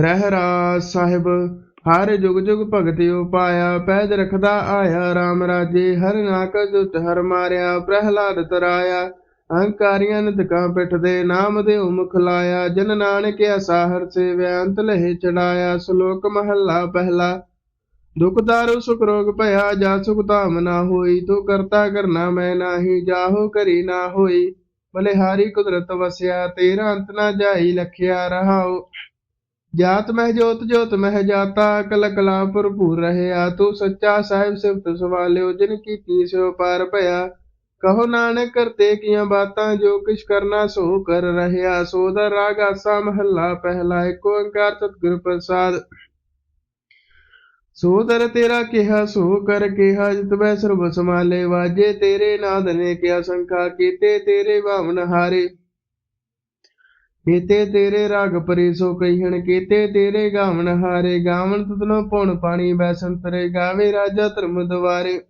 ਰਹਿ ਰਾਸ ਸਾਹਿਬ, ਹਰ ਜੁਗ ਜੁਗ ਭਗਤਿ ਉਪਾਇਆ ਪੈਜ ਰਖਦਾ ਆਇਆ RAM ਰਾਜੇ, ਹਰ ਨਾਕ ਜੁਤ ਹਰ ਮਾਰਿਆ, ਪ੍ਰਹਿਲਾਦ ਤਰਾਇਆ, ਅਹੰਕਾਰੀਆਂ ਨਿਤਕਾਂ ਪਿੱਠ ਦੇ ਨਾਮ ਦੇ ਮੁਖ ਲਾਇਆ, ਜਨ ਨਾਨਕ ਆਸਾ ਸੇਵਿਆ, ਅੰਤ ਲਹਿ ਚੜਾਇਆ, ਸ਼ਲੋਕ ਮਹੱਲਾ ਪਹਿਲਾ। ਦੁਖ ਦਾਰੂ, ਸੁਖ ਰੋਗ ਭਇਆ, ਜਾ ਸੁਖ ਧਾਮ ਨਾ ਹੋਈ, ਤੂੰ ਕਰਤਾ ਕਰਨਾ ਮੈਂ ਨਾਹੀ, ਜਾਹੋ ਕਰੀ ਨਾ ਹੋਈ। ਬਲਿਹਾਰੀ ਕੁਦਰਤ ਵਸਿਆ, ਤੇਰਾ ਅੰਤ ਨਾ ਜਾਈ, ਲਖਿਆ ਰਹਾਓ ਜਾਤ ਮਹਿ ਜੋਤ ਜੋਤ ਮਹਿ ਜਾਤਾ ਕਲ ਕਲਾ ਭਰਪੂਰ ਰਹਿਆ, ਤੂੰ ਸੱਚਾ ਸਾਹਿਬ ਸਿਫਤ ਸਵਾਲਿਓ, ਜਿਨ ਕੀਤੀ ਸਿਓ ਪਾਰ ਭਇਆ। ਕਹੋ ਨਾਨਕ ਕਰਤੇ ਕੀਆਂ ਬਾਤਾਂ, ਜੋ ਕਿਛ ਕਰਨਾ ਸੋ ਕਰ ਰਹਿਆ। ਸੋਦਰ ਰਾਗ ਆਸਾ ਮਹੱਲਾ ਪਹਿਲਾ ਏਕ ਓੰਕਾਰ ਸਤਿਗੁਰ ਪ੍ਰਸਾਦ। ਸੋਦਰ ਤੇਰਾ ਕਿਹਾ, ਸੋ ਕਰ ਕਿਹਾ, ਜਿਤ ਬੈ ਸਰਬ ਸਮਾਲੇ ਵਾਜੇ ਤੇਰੇ ਨਾਦ ਨੇ ਕਿਆ ਸੰਖਾ ਕੀਤੇ ਤੇਰੇ ਭਾਵਨ ਹਾਰੇ। ਕੀਤੇ ਤੇਰੇ ਰਾਗ ਪਰੀ ਸੋ ਕਹੀਣ ਕੀਤੇ ਤੇਰੇ ਗਾਵਨ ਹਾਰੇ ਗਾਵਨ ਤੁਧਨੋ ਪਉਣ ਪਾਣੀ ਬੈ ਸੰਤਰੇ ਗਾਵੇ ਰਾਜਾ ਧਰਮ ਦਵਾਰੇ।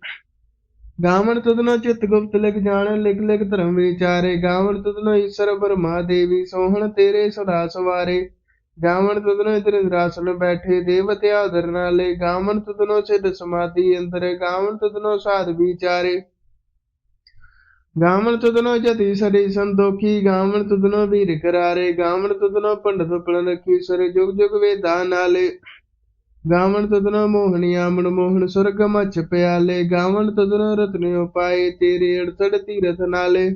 ਗਾਵਨ ਤੁਧਨੋ ਚਿਤ ਗੁਪਤ ਲਿਖ ਜਾਣ, ਲਿਖ ਲਿਖ ਧਰਮ ਵਿਚਾਰੇ। ਗਾਵਨ ਤੁਧਨੋ ਈਸ਼ਰ ਬਰਮਾ ਦੇਵੀ, ਸੋਹਣ ਤੇਰੇ ਸਦਾ ਸਵਾਰੇ। ਗਾਵਣ ਤੁਧਨੋ ਇਦਰ ਰਾਸਨ ਬੈਠੇ, ਦੇਵਤੇ ਆਦਰ ਨਾਲੇ। ਗਾਵਣ ਤੁਧਨੋ ਸਿਧ ਸਮਾਧੀ ਅੰਦਰ, ਗਾਵਣ ਤੁਧਨੋ ਸਾਧ ਵਿਚਾਰੇ। ਗਾਵਣ ਤੁਧਨੋ ਜਤੀ ਸਰੀ ਸੰਤੋਖੀ, ਗਾਵਣ ਤੁਧਨੋ ਵੀਰ ਕਰਾਰੇ, ਗਾਵਣ ਤੁਧਨੋ ਪੰਡਤ ਪਲਨ ਰਖੀ ਜੁਗ ਜੁਗ ਵੇਦਾਂ ਨਾਲੇ। ਗਾਵਨ ਤੁਧਨੋ ਮੋਹਣੀਆ ਮਨ ਮੋਹਨ ਸੁਰਗ ਮਛ ਪਿਆਲੇ। ਗਾਵਨ ਤੁਧਨੋ ਰਤਨਿਓ ਪਾਏ ਤੇਰੇ ਅੜਸੜ ਤੀਰਥ ਨਾਲੇ।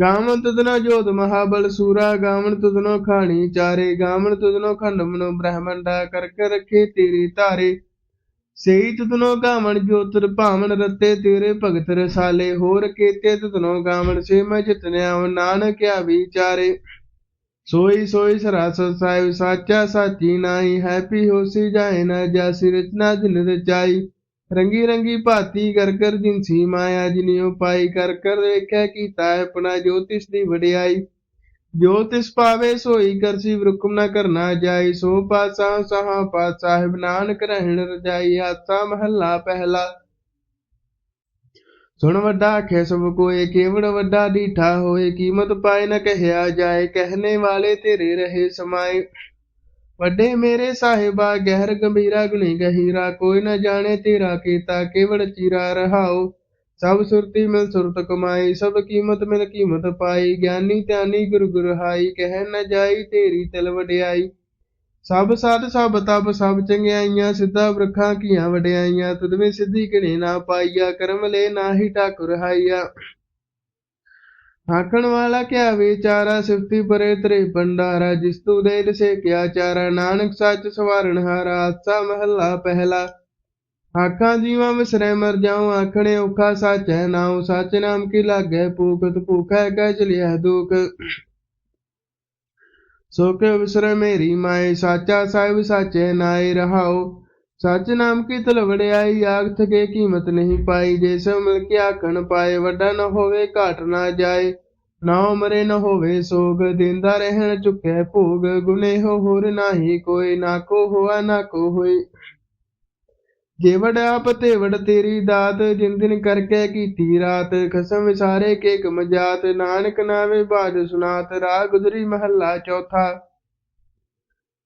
ਗਾਵਣ ਤੁਧਨੋ ਜੋਤ ਮਹਾਬਲ ਸੂਰਾ, ਗਾਵਣ ਤੁਧਨੋ ਖਾਣੀ ਚਾਰੇ। ਗਾਵਣ ਤੁਧਨੋ ਖੰਡ ਮਨੋ ਬ੍ਰਹਮੰਡਾ, ਕਰ ਰੱਖੇ ਤੇਰੀ ਧਾਰੇ। ਸੇਈ ਤੁਧਨੋ ਗਾਵਨ ਜੋਤਰ ਭਾਵਨ ਰਤੇ ਤੇਰੇ ਭਗਤ ਰਸਾਲੇ, ਹੋਰ ਕੀਤੇ ਤੁਧਨੋ ਗਾਵਨ ਸੇ ਮੈਂ ਜਿਤਨਿਆ ਨਾਨਕਿਆ ਵਿਚਾਰੇ। ਸੋਈ ਸੋਈ ਸਰਾਸ ਸਾਹਿਬ, ਸਾਚਾ ਸਾਚੀ ਨਾਹੀ, ਹੈਪੀ ਹੋਸੀ ਜਾਏ ਨਾ ਜਾਸੀ, ਰਚਨਾ ਜਿਨ ਰਚਾਈ। ਰੰਗੀ ਰੰਗੀ ਭਾਤੀ ਕਰ ਕਰ ਜਿਨਸੀ ਮਾਇਆ ਜਿਨਿਓ ਪਾਈ, ਕਰ ਕਰ ਵੇਖੈ ਕੀਤਾ ਆਪਣਾ ਜੋਤਿਸ਼ ਦੀ ਵਡਿਆਈ। ਜੋ ਤਿਸ ਪਾਵੇ ਸੋਈ ਕਰਸੀ ਵਰੁਕਮ ਨਾ ਕਰਨਾ ਜਾਈ ਸੋ ਪਾਸਾ ਸਹਾ ਪਾਤ ਸਾਹਿਬ ਨਾਨਕ ਰਹਿਣ ਰਜਾਈ, ਆਸਾ ਮਹੱਲਾ ਪਹਿਲਾ। ਸੁਣ ਵੱਡਾ ਆਖੇ ਸਭ ਕੋਏ ਕੇਵੜ ਵੱਡਾ ਡੀਠਾ ਹੋਏ, ਕੀਮਤ ਪਾਏ ਨਾ ਕਹਿਆ ਜਾਏ, ਕਹਿਨੇ ਵਾਲੇ ਤੇਰੇ ਰਹੇ ਸਮਾਏ। ਵੱਡੇ ਮੇਰੇ ਸਾਹਿਬਾ, ਗਹਿਰ ਗੰਭੀਰਾ ਗੁਣੀ ਗਹੀਰਾ, ਕੋਈ ਨਾ ਜਾਣੇ ਤੇਰਾ ਕੀਤਾ ਕੇਵੜ ਚੀਰਾ ਰਹਾਓ। ਸਭ ਸੁਰਤੀ ਮਿਲ ਸੁਰਤ ਕਮਾਈ, ਸਭ ਕੀਮਤ ਮਿਲ ਕੀਮਤ ਪਾਈ। ਗਿਆਨੀ ਧਿਆਨੀ ਗੁਰ ਗੁਰ ਹਾਈ, ਕਹਿ ਨ ਜਾਈ ਤੇਰੀ ਤਿਲ ਵਡਿਆਈ। ਸਭ ਸਾਧ, ਸਭ ਤਪ, ਸਭ ਚੰਗਿਆਈਆਂ, ਸਿੱਧਾ ਬ੍ਰਖਾਂ ਕੀਆਂ ਵਡਿਆਈਆਂ। ਤੁਦਵੇਂ ਸਿੱਧੀ ਕਿਣੇ ਨਾ ਪਾਈਆ, ਕਰਮ ਲੈ ਨਾਹੀ ਠਾਕੁਰ ਹਾਈਆ। ਆਖਣ ਵਾਲਾ ਕਿਆ ਵਿਚਾਰਾ, ਸਿਫਤੀ ਪਰੇ ਤਰੇ ਭੰਡਾਰਾ। ਜਿਸ ਤੂ ਦੇ ਦਸੇ ਕਿਆ ਚਾਰਾ, ਨਾਨਕ ਸੱਚ ਸਵਾਰਨ ਹਾਰਾ, ਆਸਾ ਮਹੱਲਾ ਪਹਿਲਾ। ਆਖਾਂ ਜੀਵਾਂ ਵਿਸਰੈ ਮਰ ਜਾਉ ਆਖਣੇ ਔਖਾ ਸੱਚ ਹੈ ਨਾਉ ਸੱਚ ਨਾਮ ਕੀ ਲਾਗੇ, ਭੂਖਤ ਭੂਖੈ ਕਹਿ ਚਲਿਆ ਦੁਖ। ਸੋ ਕੇ ਵਿਸਰੇ ਮੇਰੀ ਮਾਏ, ਸਾਚਾ ਸਾਹਿਬ ਸਾਚੇ ਨਾਏ ਰਹਾਉ ਸੱਚ ਨਾਮ ਕੀ ਤਲ ਆਗ ਥਕੇ ਕੀਮਤ ਨਹੀਂ ਪਾਈ। ਜੇ ਸੋ ਮਿਲ ਕੇ ਆਖਣ ਪਾਏ, ਵੱਡਾ ਨਾ ਹੋਵੇ, ਘਾਟ ਨਾ ਜਾਏ। ਨਾ ਮਰੇ ਨਾ ਹੋਵੇ, ਸੋਗ ਦਿੰਦਾ ਰਹਿਣ ਚੁੱਕੇ ਭੋਗ। ਗੁਨੇ ਹੋ ਹੋਰ ਨਾਹੀ ਕੋਈ, ਨਾ ਕੋ ਹੋਆ, ਨਾ ਕੋ ਹੋਈ ਜੇਵੜ ਆਪ ਤੇਵੜ ਤੇਰੀ ਦਾਤ, ਜਿਨ ਦਿਨ ਕਰਕੇ ਕੀਤੀ ਰਾਤ। ਖਸਮ ਵਿਸਾਰੇ ਕੇ ਕਮਜਾਤ ਨਾਨਕ ਨਾਵੇ ਬਾਜ ਸੁਨਾਤ ਰਾਗ ਗੁਜਰੀ ਮਹੱਲਾ ਚੌਥਾ।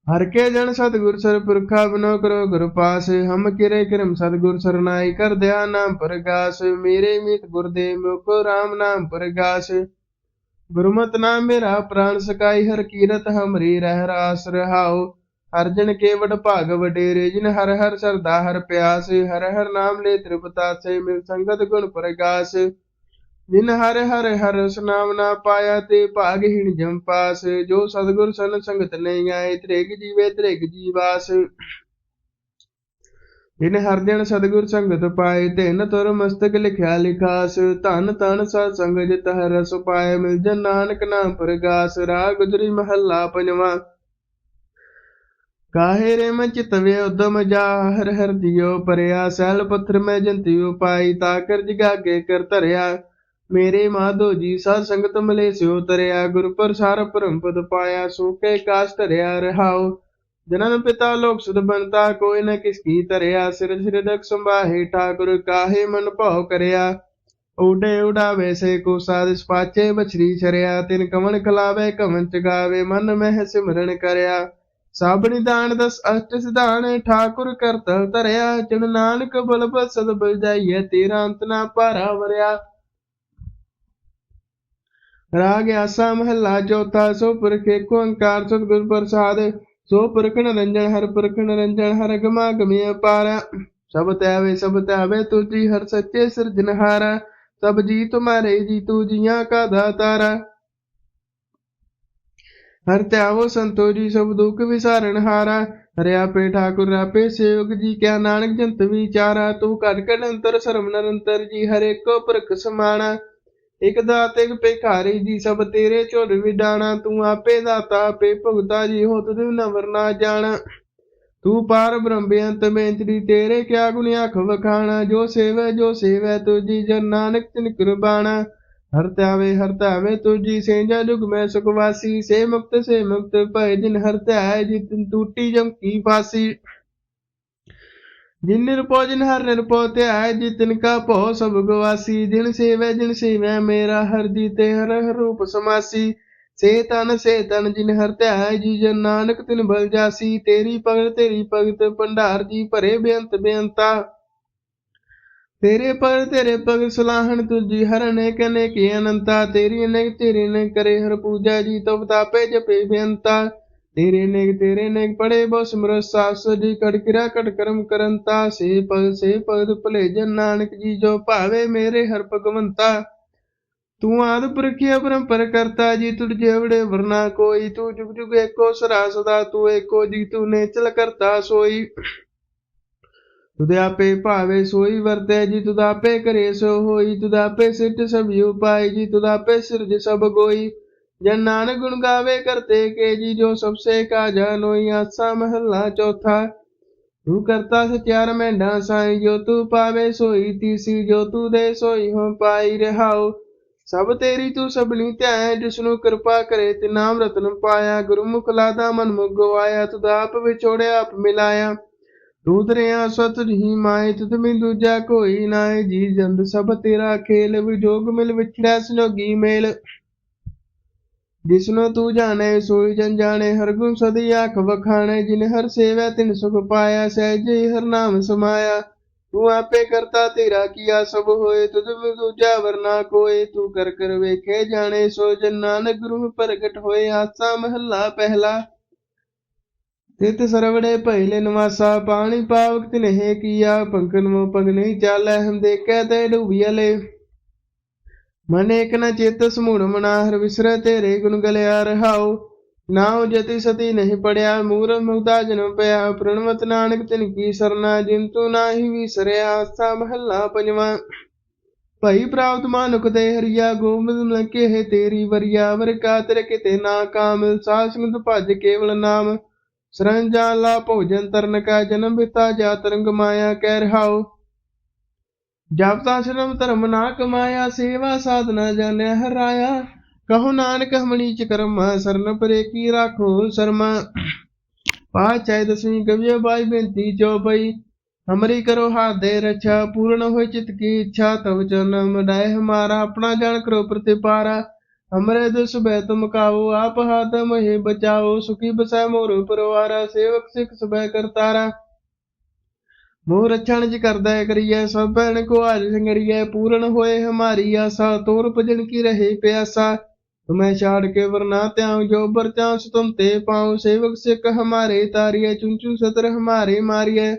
ਹਰ ਕੇ ਜਨ ਸਤਗੁਰ ਸਰ ਪੁਰਖਾ ਬਨੋ ਕਰੋ ਗੁਰ ਪਾਸ। ਹਮ ਕਿਰੇ ਕਰਮ ਸਤਗੁਰ ਸਰਨਾਈ, ਕਰ ਦਿਆ ਨਾਮ ਪ੍ਰਗਾਸ। ਮੇਰੇ ਮੀਤ ਗੁਰਦੇ ਮੁਕੋ RAM ਨਾਮ ਪ੍ਰਗਾਸ। ਗੁਰਮਤਿ ਨਾਮ ਮੇਰਾ ਪ੍ਰਾਣ ਸਕਾਈ, ਹਰ ਕੀਰਤ ਹਮਰੀ ਰਹਿ ਰਾਸ ਰਹਾਓ ਅਰਜਨ ਕੇਵਟ ਭਾਗ ਵਡੇਰੇ, ਜਿਨ ਹਰ ਹਰ ਸਰਦਾ, ਹਰ ਪਿਆਸ, ਹਰ ਹਰ ਨਾਮ ਲੈ ਤ੍ਰਿਪਤਾਸੇ, ਮਿਲ ਸੰਗਤ ਗੁਣ ਪ੍ਰਗਾਸ। ਜਿਨ ਹਰ ਹਰ ਹਰ ਨਾਮ ਨਾ ਪਾਇਆ, ਤੇ ਭਾਗਹੀਣ ਜਮ ਪਾਸ। ਜੋ ਸਤਗੁਰ ਸਨ ਸੰਗਤ ਨਹੀਂ ਆਏ ਤ੍ਰਿਗ ਜੀਵੇ ਤ੍ਰਿਗ ਜੀਵਾਸ। ਜਿਨ ਹਰ ਦਿਨ ਸਤਗੁਰ ਸੰਗਤ ਪਾਏ ਤਿਨ ਤੁਰ ਮਸਤਕ ਲਿਖਿਆ ਲਿਖਾਸ। ਧਨ ਤਨ ਸਤ ਸੰਗ ਜਿਤ ਹਰ ਰਸ ਪਾਏ ਮਿਲ ਜਨ ਨਾਨਕ ਨਾਮ ਪ੍ਰਗਾਸ। ਰਾਗ ਗੁਜਰੀ ਮਹੱਲਾ ਪੰਜਵਾਂ। ਕਾਹੇ ਰੇ ਮੈਂ ਚਿਤਵੇ ਉਦਮ ਜਾ, ਹਰ ਹਰ ਦਿਓ ਪਰਿਆ, ਸੈਲ ਪੱਥਰ ਮੈਂ ਜੰਤਿਉ ਪਾਈ ਤਾ ਕਰ ਜਗਾਗੇ ਕਰ ਧਰਿਆ। ਮੇਰੇ ਮਾਧੋ ਜੀ, ਸਾਧ ਸੰਗਤ ਮਲੇ ਸਿਓ ਤਰਿਆ, ਗੁਰ ਪ੍ਰਸਾਰ ਪਰਮ ਪਦ ਪਾਇਆ, ਸੋ ਕਾਸ ਧਰਿਆ ਰਹਾਉ। ਜਨਨ ਪਿਤਾ ਲੋਕ ਸੁਧ ਬੰਤਾ ਕੋਈ ਨ ਕਿਸ ਕੀ ਧਰਿਆ, ਸਿਰ ਸਿਰ ਦਕ ਸੰਭਾਹੇ, ਠਾਕੁਰ ਕਾਹੇ ਮਨ ਭਾਉ ਕਰਿਆ। ਉਡੇ ਉਡਾਵੇ ਸੇ ਕੋ ਸਾਦਿਸ ਪਾਚੇ ਬਛਰੀ ਛਰਿਆ, ਤਿਨ ਕਮਨ ਖਲਾਵੇ ਕਮਨ ਚਗਾਵੇ ਮਨ ਮਹਿ ਸਿਮਰਨ ਕਰਿਆ। ਸਭ ਨਿਦਾਨ ਦਸ ਅਸ਼ਟ ਸਿਧਾਨ, ਠਾਕੁਰ ਕਰਤਲ ਧਰਿਆ ਚਣ ਨਾਨਕ ਬਲ ਬਸਦ ਬਲ ਤੇਰਾ ਅੰਤ ਨਾ ਭਾਰਾ ਵਰਿਆ। ਰਾਗ ਆਸਾ ਮਹੱਲਾ, ਚੌਥਾ ਸੋ ਪੁਰਖੇ ਏਕ ਓੰਕਾਰ ਸਤਿਗੁਰ ਪ੍ਰਸਾਦ। ਸੋ ਪੁਰਖ ਨਿਰੰਜਨ, ਹਰ ਪੁਰਖ ਨਿਰੰਜਨ, ਹਰ ਗਮਾ ਗਮੀ ਅਪਾਰ। ਸਭ ਤੈਵੇ ਸਭ ਤੈਵੇ, ਤੁਜੀ ਹਰ ਸੱਚੇ ਸਿਰਜਨਹਾਰ ਸਭ ਜੀ ਤੁਮਾਰੇ ਜੀ ਤੂ ਜੀਆਂ ਕਾ ਦਾਤਾਰ। ਹਰ ਧਿਆਵੋ ਸੰਤੋ ਜੀ ਸਭ ਦੁਖ ਵਿਸਾਰਨ ਹਾਰਾ। ਹਰਿਆ ਪੇ ਠਾਕੁਰ ਆਪੇ ਸੇਵਕ ਜੀ ਕਿਆ ਨਾਨਕ, ਜੰਤ ਵਿਚਾਰਾ। ਤੂੰ ਘਟ ਘਟ ਅੰਤਰ ਸਰਮ ਨਿਰੰਤਰ ਜੀ, ਹਰੇ ਕੋ ਪੁਰਖ ਸਮਾਣਾ। ਇਕ ਦਾਤ, ਇਕ ਭਿਖਾਰੀ ਜੀ, ਸਭ ਤੇਰੇ ਝੁਰ ਵਿਡਾਣਾ। ਤੂੰ ਆਪੇ ਦਾਤਾ, ਆਪੇ ਭੁਗਤਾ ਜੀ, ਹੋ ਤੁਧ ਨਵਰ ਨਾ ਜਾਣਾ। ਤੂੰ ਪਾਰ ਬ੍ਰਹਮ ਬੇਅੰਤ ਬੇਂਤਰੀ ਤੇਰੇ ਕਿਆ ਗੁਣ ਆਖ ਵਖਾਣਾ। ਜੋ ਸੇਵੈ ਜੋ ਸੇਵੈ ਤੁਜੀ ਜਨ ਨਾਨਕ ਤਿਨ ਕੁਰਬਾਨਾ ਹਰ ਧਿਆਵੇ ਹਰ ਧਿਆਵੇ ਤੁਜੀ ਸੇਜਾ ਜੁਗ ਮੈਂ ਸੁਖ ਸੇ ਮੁਕਤ ਸੇ ਮੁਕਤ ਭੈ ਜਿਨ ਹਰ ਧਿਆਏ ਜਿਤਨ ਟੂਟੀ ਜਮ ਕੀ ਫਾਸੀ। ਜਿਨ ਨਿਰਪੋ ਜਿਨ ਹਰ ਨਿਰਪੋ ਧਿਆਏ, ਜਿਤਨ ਕਾ ਭਉ ਸਭ ਗਵਾਸੀ। ਜਿਨ ਸੇਵੈ ਜਿਨ ਸੇਵੈ ਮੇਰਾ ਹਰ ਜੀਤੇ ਹਰ ਹਰ ਰੂਪ ਸਮਾਸੀ। ਸੇ ਤਨ ਸੇ ਤਨ ਜਿਨ ਹਰ ਧਿਆਏ, ਜੀ ਜਨ ਨਾਨਕ ਤਿਨ ਬਲ ਜਾਸੀ। ਤੇਰੀ ਭਗਤ ਤੇਰੀ ਭਗਤ ਭੰਡਾਰ ਜੀ ਭਰੇ ਬੇਅੰਤ ਬੇਅੰਤਾ। ਤੇਰੇ ਪਰ ਤੇਰੇ ਪਗ ਸਲਾਹਣ ਤੁਜੀ ਹਰ ਅਨੇਕ ਅਨੇਕ ਅਨੰਤਾ, ਤੇਰੀ ਅਨੇਕ ਤੇਰੇ ਨੇ ਕਰੇ ਹਰ ਪੂਜਾ ਜੀ, ਤਬ ਤਾਪੇ ਜਪੇ ਬੇਅੰਤਾ। ਤੇਰੇ ਨੇਕ ਤੇਰੇ ਨੇਕ ਪੜੇ ਬੋ ਸਿਮਰ ਸਾਸ ਜੀ ਕੜ ਕਿਰਾ ਕੜ ਕਰਮ ਕਰੰਤਾ। ਸੇ ਪਦ ਸੇ ਪਦ ਭਲੇ ਜਨ ਨਾਨਕ ਜੀ ਜੋ ਭਾਵੇ ਮੇਰੇ ਹਰ ਭਗਵੰਤਾ। ਤੂੰ ਆਦ ਪੁਰਖਿਆ ਪਰੰਪਰ ਕਰਤਾ, ਜੀ ਤੁਰ ਜੇਵੜੇ ਵਰਨਾ ਕੋਈ। ਤੂੰ ਜੁਗ ਜੁਗ ਏਕੋ ਸਰਾ ਸਦਾ ਤੂੰ ਏਕੋ ਜੀ, ਤੂੰ ਨੇ ਚਲ ਕਰਤਾ ਸੋਈ। ਤੁਧ ਆਪੇ ਭਾਵੇ ਸੋਈ ਵਰਤੈ ਜੀ, ਤੁਧ ਆਪੇ ਕਰੇ ਸੋ ਹੋਈ, ਤੁਧ ਆਪੇ ਸਿੱਟ ਸਭ ਉਪਾਈ ਜੀ, ਤੁਧ ਆਪੇ ਸਿਰਜ ਸਭ ਗੋਈ। ਜਨ ਨਾਨਕ ਗੁਣ ਗਾਵੇ ਕਰਤੇ ਕੇ ਜੀ, ਜੋ ਸਭ ਸੇ ਕਾ ਜਾਨੋਈ ਆਸਾ ਮਹੱਲਾ ਚੌਥਾ। ਤੂੰ ਕਰਤਾ ਸਚਿਆਰ ਮੈਂਡਾ ਸਾਈ, ਜੋ ਤੂੰ ਪਾਵੇ ਸੋਈ, ਤੀਸੀ ਜੋ ਤੂੰ ਦੇ ਸੋਈ ਹੋ ਪਾਈ ਰਹਾਉ ਸਭ ਤੇਰੀ ਤੂੰ ਸਭਨੀ ਜਿਸ ਨੂੰ ਕਿਰਪਾ ਕਰੇ ਤੇ ਨਾਮ ਰਤਨ ਪਾਇਆ। ਗੁਰਮੁਖ ਲਾਦਾ ਮਨ ਮੁਖ ਗਵਾਇਆ ਤੁਧ ਆਪ ਵਿਛੋੜਿਆ, ਆਪ ਮਿਲਾਇਆ। ਤੂੰ ਸਤ ਹੀ ਮਾਏ ਤੁਧ ਮੈਂ ਦੂਜਾ ਕੋਈ ਨਾਏ, ਜੀ ਜੰਦ ਸਭ ਤੇਰਾ ਖੇਲ ਵਿਜੋਗ ਮਿਲ ਵਿਛੜਿਆ ਸਨੋਗੀ ਮੇਲ। ਜਿਸਨੂੰ ਤੂੰ ਜਾਣੇ, ਸੋਈ ਜਨ ਜਾਣੇ, ਹਰ ਗੁਣ ਸਦੀ ਆਖ ਵਖਾਣੇ, ਜਿਨ ਹਰ ਸੇਵੈ, ਤਿਨ ਸੁਖ ਪਾਇਆ, ਸਹਿਜੇ ਹਰ ਨਾਮ ਸਮਾਇਆ। ਤੂੰ ਆਪੇ ਕਰਤਾ ਤੇਰਾ ਕੀਆ, ਸਭ ਹੋਏ ਤੁਧ ਮੈਂ ਦੂਜਾ ਵਰਨਾ ਕੋਏ। ਤੂੰ ਕਰ ਕਰ ਵੇਖੇ, ਜਾਣੇ ਸੋ ਜਨ ਨਾਨਕ ਗੁਰੂ ਪ੍ਰਗਟ ਹੋਏ, ਆਸਾ ਮਹੱਲਾ ਪਹਿਲਾ। ਤਿਤ ਸਰਵੜੇ ਪਹਿਲੇ ਨਵਾਸਾ, ਪਾਣੀ ਪਾਵਕ ਤਿਨਹਿ ਕੀਆ ਪੰਕਨ ਮੋ ਪਗ ਨਹੀਂ ਚਾਲੈ, ਹਮ ਦੇਖੈ ਤੇ ਡੂਬੀਲੇ ਮਨ ਏਕ ਨ ਚਿਤ ਸਮੂੜ ਮਨਾ ਹਰ ਵਿਸਰੈ ਤੇਰੇ ਗੁਣ ਗਲਿਆ ਰਹਾਉ। ਨਾਉ ਜਤੀ ਸਤੀ ਨਹੀਂ ਪੜਿਆ ਮੂਰ ਮੁਗਦਾ ਜਨਮ ਪਿਆ। ਪ੍ਰਣਵਤ ਨਾਨਕ ਤਿਨ ਕੀ ਸਰਨਾ, ਜਿਨ ਤੂੰ ਨਾਹੀ ਵਿਸਰਿਆ ਆਸਾ ਮਹੱਲਾ ਪੰਜਵਾਂ। ਭਈ ਪ੍ਰਾਪਤ ਮਾਨੁਕ ਤੇ ਹਰੀਆ, ਗੋਬਿੰਦ ਮਲਕੇ ਹੈ ਤੇਰੀ ਵਰਿਆ। ਵਰ ਕਾ ਤੇਰੇ ਕਿਤੇ ਨਾ ਕਾਮ ਸਾਧ ਭਜ ਕੇਵਲ ਨਾਮ। ਸਰੰਜਾਲਾ ਭੋਜਨ ਤਰਨ ਕਾ ਜਨਮ ਬਿਤਾ ਜਾ ਤਰੰਗ ਮਾਇਆ ਕਹਿ ਰਹਾਉ। ਜਪ ਤਾਂ ਸ਼ਰਮ ਧਰਮ ਨਾ ਕਮਾਇਆ, ਸੇਵਾ ਸਾਧਨਾ ਜਾਣਿਆ ਹਰਾਇਆ ਕਹੋ ਨਾਨਕ ਹਮਣੀ ਚ ਕਰਮ, ਸਰਨ ਪਰੇ ਕੀ ਰਾਖੋ ਸ਼ਰਮਾ। ਪਾਚੈ ਦਸਵੀਂ ਕਵਿਯ ਬਾਈ ਬੇਨਤੀ ਚੋਪਈ ਹਮਰੀ ਕਰੋ ਹਾਥ ਦੇ ਰਛਾ, ਪੂਰਨ ਹੋਏ ਚਿਤ ਕੀ ਇੱਛਾ, ਤਵ ਚਰਨ ਮਡਾਏ ਹਮਾਰਾ, ਆਪਣਾ ਜਾਣ ਕਰੋ ਪ੍ਰਤਿਪਾਰਾ। ਹਮਰੇ ਦੁਸ ਬੈ ਤੁਮ ਕਾਓ ਆਪ ਹਾਥ ਮਹੇ ਬਚਾਓ, ਸੁਖੀ ਬਸੈ ਮੋਰ ਪਰਵਾਰਾ, ਸੇਵਕ ਸਿਖ ਸਬੈ ਕਰਤਾਰਾ। ਮੋਹ ਰਛਣ ਚ ਕਰਦਾ ਹੈ ਕਰੀਐ, ਸਭ ਭੈਣ ਕੋ ਹਾਜ ਸੰਗਰੀਐ, ਪੂਰਨ ਹੋਏ ਹਮਾਰੀ ਆਸਾ, ਤੋਰ ਭਜਨ ਕੀ ਰਹੇ ਪਿਆਸਾ। ਤੁਮੈ ਛਾੜ ਕੇ ਵਰਨਾ ਤਿਆਉ ਜੋ ਬਰਚਾਂ ਤੁਮ ਤੇ ਪਾਉ, ਸੇਵਕ ਸਿੱਖ ਹਮਾਰੇ ਤਾਰੀਐ, ਚੁੰਚੂ ਸਤਰ ਹਮਾਰੇ ਮਾਰੀਐ।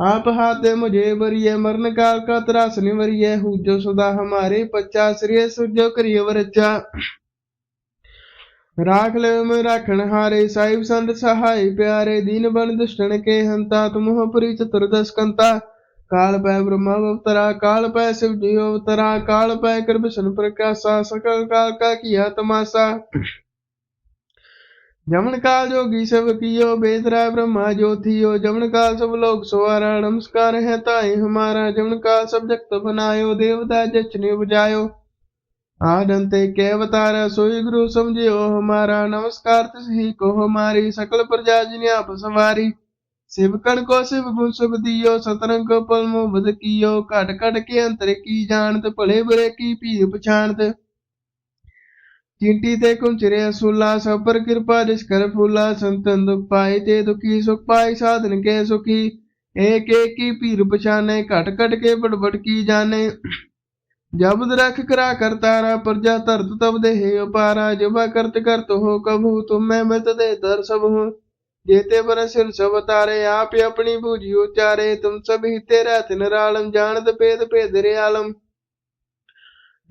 आप हाथ मुझे वरिय मरण काल का त्रास निवरिय जो सदा हमारे पच्चा श्रेय सुजो करिय वरचा राख ले में राखण हारे साहिब संत सहाय प्यारे दीन बन दुष्टन के हंता तुम हो पुरी चतुर्दश कंता काल पै ब्रह्म अवतरा काल पै शिव जी अवतरा काल पै कृष्ण प्रकाशा सकल काल का किया तमाशा जमन काल जोगी सब कियो बेतरा ब्रह्मा ज्योतियो जमन काल सब लोग सवारा नमस्कार है ताई हमारा जमन काल सब जगत बनायो देवता जचने बुझायो आदंते के अवतारा सोई गुरु समझियो हमारा नमस्कार तिसही को हमारी सकल प्रजा जिन आप सवारी शिवकण को शिव गुण शुभ दियो सतरंग को पलमो बद कियो कट कट के अंतर की जानत भले बुरे की पीर पछाणत ਚਿੰਟੀ ਤੇ ਕੁੰਚਰੇ ਅਸੂਲਾ ਸਭ ਪਰ ਕਿਰਪਾ ਜਿਸ ਕਰ ਫੂਲਾ, ਸੰਤਨ ਦੁਖ ਪਾਏ ਤੇ ਦੁਖੀ, ਸੁਖ ਪਾਏ, ਸਾਧਨ ਕੇ ਸੁਖੀ। ਏਕ ਏਕ ਪੀਰ ਪਛਾਨੇ, ਘਟ ਘਟ ਕੇ ਬੜਬੜ ਕੀ ਜਾਣੇ। ਜਬਦ ਰਖ ਕਰਾ ਕਰਤਾਰਾ ਪ੍ਰਜਾ ਧਰਤ ਤਬ ਦੇਹ ਅਪਾਰਾ ਜਬਾ ਕਰਤ ਕਰਤ ਹੋ ਕਭੂ, ਤੁਮ ਮੈਂ ਮਤ ਦੇ ਦਰ ਸਭ ਹੋ। ਜੇਤੇ ਪਰ ਸਿਰ ਸਭ ਤਾਰੇ, ਆਪ ਆਪਣੀ ਬੂਝੀ ਉਚਾਰੇ। ਤੁਮ ਸਭ ਹੀ ਤੇਰਾ ਤਿਨ ਰਾਲਮ, ਜਾਣਤ ਭੇਦ ਭੇਦ ਰੇ ਆਲਮ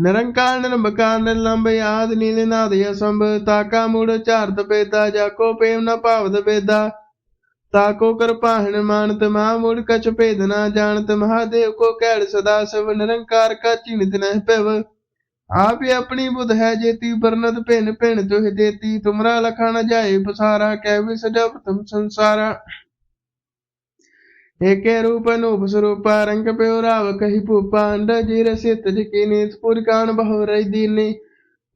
ਨਿਰੰਕਾਰ ਨਿਰਮਕਾਰ ਨਿਰਲੰਭ ਆਦ ਨੀਲ ਨਾਦ ਅਸੰਭ ਤਾਕਾ ਮੂੜ ਝਾਰਤ ਪੇਦਾ ਜਾਕੋ ਪੇਮ ਨ ਭਾਵਦ ਪੇਦਾ ਤਾਕੋ ਕਰ ਮਾਨਤ, ਮਾ ਮੂੜ ਕਛ ਭੇਦ ਨਾ ਜਾਣਤ। ਮਹਾਦੇਵ ਕੋ ਕਹਿੜ ਸਦਾ ਸਭ, ਨਿਰੰਕਾਰ ਕਾ ਚਿਨਤ ਨਹਿ ਪਿਵ ਆਪ ਹੀ ਆਪਣੀ ਬੁਧ ਹੈ ਜੇਤੀ ਬਰਨਤ ਭਿਨ ਭਿਨ ਤੁਹ ਦੇਤੀ। ਤੁਮਰਾ ਲਖਣ ਜਾਏ, ਪਸਾਰਾ, ਕਹਿ ਵੀ ਸਜਾ ਪ੍ਰਥਮ ਸੰਸਾਰਾ। ਏਕੇ ਰੂਪ ਅਨੂਪ ਸਰੂਪ, ਰੰਗ ਪਿਉ ਰਾਵ ਕਹੀ ਭੂਪਾ, ਅੰਡਾ ਜੀ ਰਸਿਤ ਜਕੀ ਨੀਤ ਪੁਰ ਕਾਣ ਬਹੁ ਰਹੀ ਦੀਨੀ।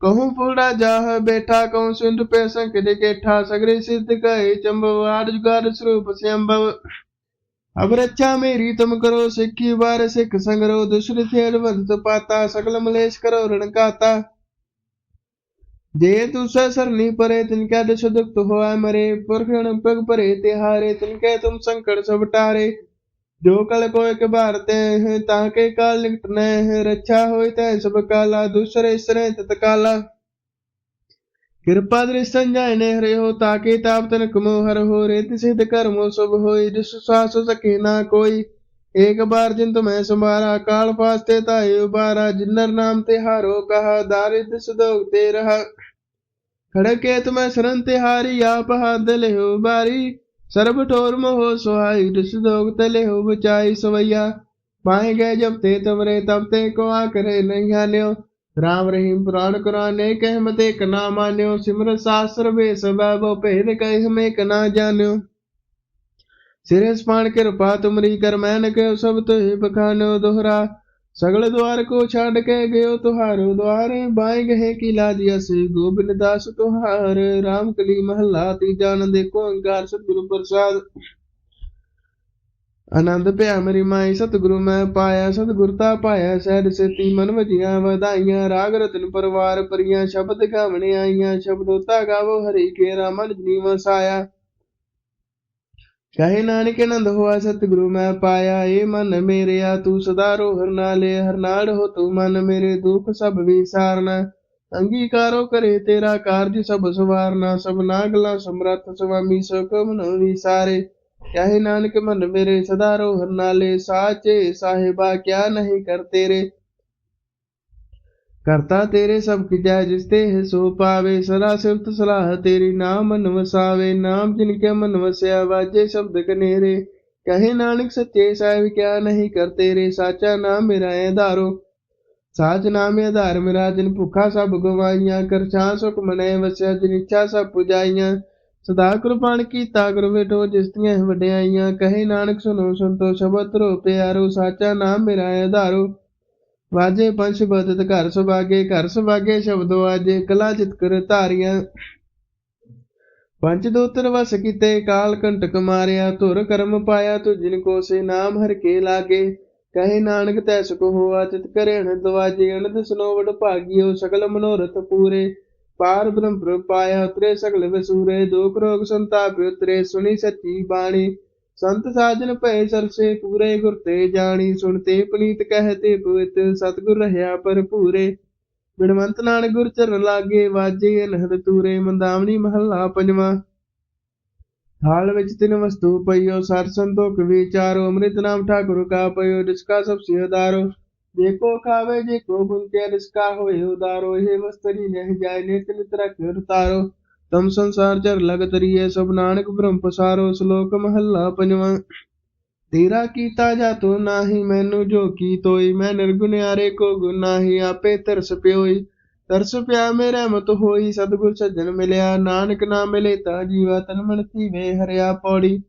ਕਹੂੰ ਫੁਲਾ ਜਾਹ ਬੇਠਾ, ਕਹੂੰ ਸਿੰਧ ਪੇ ਸੰਕ ਦੇ ਕੇਠਾ, ਸਗਰੇ ਸਿੱਧ ਕਹੇ ਚੰਬਵ, ਆੜ ਜੁਗਾਰ ਸਰੂਪ ਸਿਆੰਬਵ। ਅਬ ਰੱਛਾ ਮੇਰੀ ਤੁਮ ਕਰੋ ਸਿੱਖੀ ਵਾਰ ਸਿੱਖ ਸੰਗਰੋ ਦੁਸ਼ਰ ਥੇੜ ਵਰਤ ਪਾਤਾ, ਸਗਲ ਮਲੇਸ਼ ਕਰੋ ਰਣਕਾਤਾ जे तुसा सरनी परे तिनका दश दुख होआ मरे पुरखण पग परे तिहारे तिनके तुम संकट सब टारे जो कल को एक बार ते हैं ताके काल निकट न है रक्षा होई तै सब काला दूसरे इसरे तत्काला कृपा दृष्टि संजय ने हरे हो ताके ताप तन कमो हर हो रेत सिद्ध कर्मो सब होई जिस सास सके ना कोई एक बार जिन तुम्हें संभारा काल फास्ते ताए उबारा जिन्नर नाम तिहारो कहा दारिद्र सुदोग ते रहा खड़के ਖੜਕੇ ਤੁਮੈ ਸਰਨ ਤਿਹਾਰੀ, ਆਪ ਹੱਦ ਲਿਓ ਬਾਰੀ। ਸਰਬ ਠੋਰ ਮੋਹ ਸੁਹਾਈ ਦਿਸ ਦੋਗ ਤਲੇ ਹੋ ਬਚਾਈ ਸਵਈਆ। ਪਾਏ ਗਏ ਜਬ ਤੇ ਤਵਰੇ ਤਬ ਤੇ ਕੋ ਆ ਕਰੇ ਨਹੀਂ ਹਾਨਿਓ ਰਾਮ ਰਹੀਮ ਪੁਰਾਣ ਕੁਰਾਨ ਨੇ ਕਹਿ ਮਤੇ ਕਨਾ ਮਾਨਿਓ। ਸਿਮਰ ਸਾਸਰ ਵੇ ਸਬੈ ਬੋ ਭੇਦ ਕਹਿ ਹਮੇ ਕਨਾ ਜਾਣਿਓ। ਸਿਰੇ ਸਪਾਣ ਕਿਰਪਾ ਤੁਮਰੀ ਕਰ ਮੈਨ ਕੇ ਸਭ ਤੁਹੀ ਬਖਾਨੋ ਦੋਹਰਾ। ਸਗਲ ਦੁਆਰ ਕੋ ਛੱਡ ਕੇ ਗਇਓ ਤੁਹਾਰੂ ਦੁਆਰ, ਬਾਏ ਗਏ ਕੀ ਲਾਜਿਆ ਸੇ ਗੋਬਿੰਦ ਦਾਸ ਤੁਹਾਰ RAM ਕਲੀ ਮਹੱਲਾ, ਤੀਜਾ ਨੰਦ ਦੇਖੋ ਅੰਕਾਰ ਸਤਿਗੁਰੂ ਪ੍ਰਸਾਦ। ਆਨੰਦ ਭਿਆ ਮੇਰੀ ਮਾਈ, ਸਤਿਗੁਰੂ ਮੈਂ ਪਾਇਆ, ਸਤਿਗੁਰ ਤਾ ਪਾਇਆ, ਸਹਿਜ ਸੇਤੀ ਮਨ ਵਜੀਆਂ ਵਧਾਈਆਂ, ਰਾਗ ਰਤਨ ਪਰਵਾਰ ਪਰੀਆਂ ਸ਼ਬਦ ਗਾਵਣ ਆਈਆਂ ਸ਼ਬਦੋਤਾ ਗਾਵੋ, ਹਰੀ ਕੇ ਰਾਮਨ ਜੀਵ ਸਾਇਆ। ਕਹੇ ਨਾਨਕ ਆਨੰਦ ਹੋਆ, ਸਤਿਗੁਰੂ ਮੈਂ ਪਾਇਆ, ਏ ਮਨ ਮੇਰਿਆ, ਤੂੰ ਸਦਾ ਰੋ ਹਰ ਨਾਲੇ, ਹਰ ਨਾੜ ਹੋ ਤੂੰ ਮਨ ਮੇਰੇ, ਦੁੱਖ ਸਭ ਵਿਸਾਰਨਾ। ਅੰਗੀਕਾਰੋ ਕਰੇ ਤੇਰਾ ਕਾਰਜ ਸਭ ਸਵਾਰਨਾ, ਸਭ ਨਾਗਲਾ, ਸਮਰੱਥ ਸੁਆਮੀ ਸੁਖਮ ਕਮ ਨ ਵਿਸਾਰੇ। ਕਹੇ ਨਾਨਕ ਮਨ ਮੇਰੇ, ਸਦਾ ਰੋ ਹਰ ਸਾਚੇ ਸਾਹਿਬਾ ਕਿਆ ਨਹੀਂ ਕਰ ਤੇਰੇ। ਕਰਤਾ ਤੇਰੇ ਸਭ ਕੀ ਜੈ ਜਿਸ ਤੇ ਹੈ ਸੋ ਪਾਵੇ ਸਦਾ ਸਿਫਤ ਸਲਾਹ ਤੇਰੀ ਨਾਮ ਮਨ ਵਸਾਵੇ ਨਾਮ ਜਿਨ ਕੇ ਮਨ ਵਸਿਆ ਵਾਜੇ ਸ਼ਬਦ ਕਨੇਰੇ ਕਹੇ ਨਾਨਕ ਸੱਚੇ ਸਾਹਿਬ ਕਿਆ ਨਹੀਂ ਕਰ ਤੇਰੇ ਸਾਚਾ ਨਾਮ ਮੇਰਾ ਆਧਾਰੋ ਸਾਚ ਨਾਮ ਆਧਾਰ ਮੇਰਾ ਜਿਨ ਭੁਖਾ ਸਭ ਗਵਾਈਆਂ ਕਰ ਛਾਂ ਸੁਖ ਮਨੇ ਵਸਿਆ ਜਿਨ ਇੱਛਾ ਸਭ ਪੁਜਾਈਆਂ ਸਦਾ ਕੁਰਬਾਨ ਕੀਤਾ ਗੁਰ ਬੇਟੋ ਜਿਸ ਦੀਆਂ ਵਡਿਆਈਆਂ ਕਹੇ ਨਾਨਕ ਸੁਨੋ ਸੰਤੋ ਸ਼ਬਦ ਰੋ ਪਿਆਰੋ ਸਾਚਾ ਨਾਮ ਮੇਰਾ ਆਧਾਰੋ ਵਾਜੇ ਪੰਛ ਬਦਤ ਘਰ ਸੁਭਾਗੇ ਘਰ ਸੁਭਾਗੇ ਸ਼ਬਦੋ ਆਜੇ, ਕਲਾ ਚਿਤ ਕਰ ਧਾਰੀਆਂ। ਪੰਚ ਦੋਤਰ ਵਸ ਕੀਤੇ, ਕਾਲ ਕੰਟਕ ਮਾਰਿਆ, ਧੁਰ ਕਰਮ ਪਾਇਆ, ਤੁ ਜਿਨ ਕੋ ਸੇ ਨਾਮ ਹਰ ਕੇ ਲਾਗੇ। ਕਹੇ ਨਾਨਕ ਤੈ ਸੁਖ ਹੋਆ ਚਿਤ ਕਰੇ ਨ ਦਵਾਜੇ, ਅਨੰਦ ਸੁਨੋ ਵਡ ਭਾਗਿਓ, ਸਗਲ ਮਨੋਰਥ ਪੂਰੇ। ਪਾਰ ਬ੍ਰਹਮ ਪ੍ਰਭ ਪਾਇਆ, ਉਤਰੇ ਸਗਲ ਵਸੂਰੇ, ਦੁਖ ਰੋਗ ਸੰਤਾਪ ਉਤਰੇ, ਸੁਣੀ ਸੱਚੀ ਬਾਣੀ। ਸੰਤ ਸਾਜਨ ਭਏ ਸਰਸੇ ਪੂਰੇ ਗੁਰ ਤੇ ਜਾਣੀ ਸੁਣਤੇ ਪਨੀਤ ਕਹਤੇ ਪਵਿੱਤ, ਸਤਗੁਰ ਰਹਾ ਭਰਪੂਰੇ ਬਿਨਵੰਤ ਨਾਨਕ ਗੁਰ ਚਰਨ ਲਾਗੇ, ਵਾਜੇ ਅਨਹਦ ਤੂਰੇ ਮੰਦਾਵਣੀ ਮਹੱਲਾ ਪੰਜਵਾਂ। ਹਾਲ ਵਿੱਚ ਤਿੰਨ ਵਸਤੂ ਪਈਓ, ਸਰ ਸੰਤੋਖ ਵਿਚਾਰੋ ਅੰਮ੍ਰਿਤ ਨਾਮ ਠਾਕੁਰ ਕਾ ਪਈਓ ਜਿਸਕਾ ਸਭ ਸਿਹਦਾਰੋ ਦੇਖੋ ਖਾਵੇ, ਜੇ ਕੋ ਬੁੰਤੇ ਰਿਸਕਾ ਹੋਏ ਉਦਾਰੋ ਇਹ ਵਸਤਰੀ ਨਹਿ ਜਾਏ, ਨਿਤ ਨਿਤ ਰਖ ਉਤਾਰੋ। ਤਮ ਸੰਸਾਰ ਚਰ ਲਗ ਤਰੀਏ, ਸਭ ਨਾਨਕ ਬ੍ਰਹਮ ਪਸਾਰੋ, ਸ਼ਲੋਕ ਮਹੱਲਾ ਪੰਜਵਾਂ। ਤੇਰਾ ਕੀਤਾ ਜਾਤੋ ਨਾਹੀ, ਮੈਨੂੰ ਜੋ ਕੀ ਤੋਈ, ਮੈਂ ਨਿਰਗੁਨਿਆਰੇ ਕੋ ਗੁਨਾਹੀ ਆਪੇ ਤਰਸ ਪਿਓਈ। ਤਰਸ ਪਿਆ ਮੇ ਰਹਿਮਤ ਹੋਈ, ਸਤਿਗੁਰ ਸੱਜਣ ਮਿਲਿਆ, ਨਾਨਕ ਨਾ ਮਿਲੇ ਤਾ ਜੀਵਾ ਤਨ ਮਨ ਵੇ ਹਰਿਆ ਪੌੜੀ।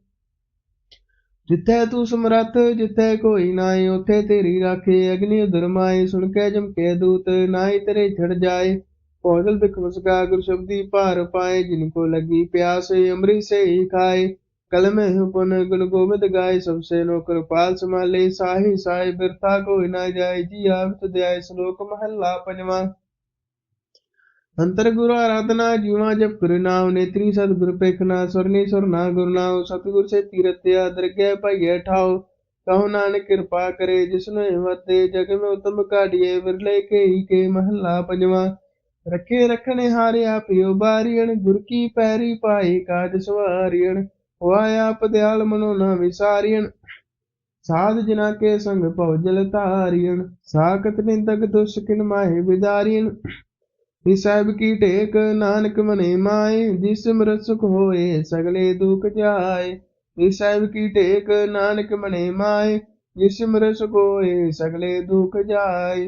ਜਿੱਥੇ ਤੂੰ ਸਮਰੱਥ, ਜਿੱਥੇ ਕੋਈ ਨਾਏ ਉਥੇ ਤੇਰੀ ਰਾਖੇ, ਅਗਨੀ ਉਦਰ ਮਾਏ, ਸੁਣ ਕੇ ਜਮ ਕੇ ਦੂਤ ਨਾਈ ਤੇਰੇ ਛੜ ਜਾਏ। ਪੌਦਲ ਤੇ ਕਮਸਕਾ ਗੁਰ ਸ਼ਬਦੀ ਭਾਰ ਪਾਏ, ਜਿਨ ਕੋ ਲੱਗੀ ਪਿਆਸ ਅੰਮ੍ਰਿਤ ਸੇ ਖਾਏ। ਕਲਮ ਹੁਪਨ ਗੁਣ ਗੋਬਿੰਦ ਗਾਏ, ਸਭ ਸੇ ਨੋ ਕਿਰਪਾਲ ਸਮਾਲੇ ਸਾਹੀ ਸਾਇ ਬਿਰਥਾ ਕੋਈ ਨਾ ਜਾਏ, ਜੀ ਆਵਤ ਦਿਆਏ ਸ਼ਲੋਕ ਮਹੱਲਾ ਪੰਜਵਾਂ। ਅੰਤਰ ਗੁਰ ਆਰਾਧਨਾ, ਜੀਵਾ ਜਪ ਗੁਰ ਨਾਮ ਨੇਤਰੀ ਸਤ ਗੁਰ ਪੇਖਨਾ ਸਰਨੀ ਸਰਨਾ ਗੁਰ ਨਾਮ ਸਤਿਗੁਰ ਸੇ ਤੀਰਤਿਆ ਦਰਗਹਿ ਭਈਏ ਠਾਓ ਕਹੋ ਨਾਨਕ ਕਿਰਪਾ ਕਰੇ, ਜਿਸਨੇ ਹਿੰਮਤ ਜਗ ਮੇ ਉਤਮ ਕਾਢੀਏ ਵਿਰਲੇ ਕੇ ਹੀ ਕੇ ਮਹੱਲਾ ਪੰਜਵਾਂ। ਰੱਖੇ ਰਖਣੇ ਹਾਰਿਆ ਪਿਓ ਬਾਰੀਣ ਗੁਰ ਕੀ ਪੈਰੀ ਪਾਏ ਕਾਜ ਸਵਾਰੀਣ ਹੋਆ ਆਪ ਮਨੋ ਨਾ ਵਿਸਾਰੀਣ ਸਾਧ ਜਿਨਾ ਕੇ ਸੰਗ ਭਉਜਲ ਧਾਰੀਣ ਸਾਖਤ ਨਿੰਦਕ ਦੁਸ਼ ਮਾਹੇ ਵਿਦਾਰੀਣ ਇਸ ਸਾਹਿਬ ਕੀ ਟੇਕ ਨਾਨਕ ਮਨੇ ਮਾਏ, ਜਿਸ ਸਿਮਰਤ ਸੁਖ ਹੋਏ ਸਗਲੇ ਦੁਖ ਜਾਏ। ਇਸ ਸਾਹਿਬ ਕੀ ਟੇਕ ਨਾਨਕ ਮਨੇ ਮਾਏ, ਜਿਸ ਸਿਮਰਤ ਸੁਖ ਹੋਏ ਸਗਲੇ ਦੁਖ ਜਾਏ।